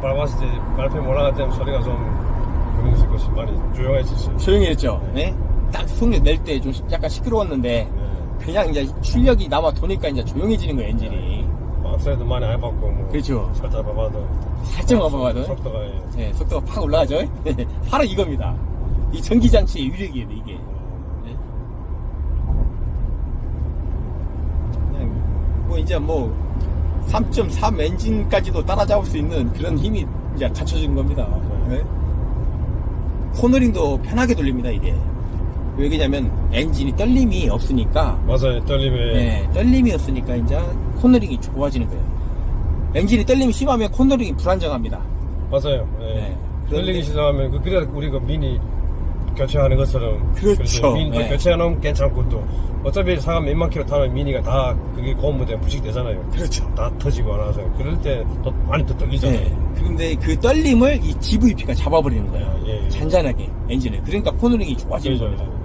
때 발표 올라갈 때는 소리가 좀 그런 것이 많이 조용해지지. 조용했죠. 네? 딱 속력 낼 때 좀 약간 시끄러웠는데 네. 그냥 이제 출력이 남아 도니까 이제 조용해지는 거예요 엔진이. 악셀도 많이 안 밟았고 뭐 그렇죠. 살짝 밟아도 살짝만 봐봐도 속도가 예. 네, 속도가 팍 올라가죠. 바로 이겁니다. 이 전기 장치의 위력이에요 이게. 네. 그냥 뭐 이제 뭐 3.3 엔진까지도 따라잡을 수 있는 그런 힘이 이제 갖춰진 겁니다. 네. 코너링도 편하게 돌립니다 이게. 왜냐면 엔진이 떨림이 없으니까 맞아요 떨림에 네, 떨림이 없으니까 이제 코너링이 좋아지는 거예요. 엔진이 떨림이 심하면 코너링이 불안정합니다. 맞아요. 예. 네. 떨리기 시작하면 그 그래 우리가 미니 교체하는 것처럼 그렇죠. 미니 네. 교체하면 괜찮고 또 어차피 사람 몇만 킬로 타면 미니가 다 그게 고무대 부식되잖아요. 그렇죠. 다 터지고 안 와서 그럴 때더 많이 또 떨리잖아요. 네. 근데 그 떨림을 이 GVP가 잡아버리는 거예요. 예, 예. 잔잔하게 엔진을. 그러니까 코너링이 좋아지는 그렇죠. 겁니다.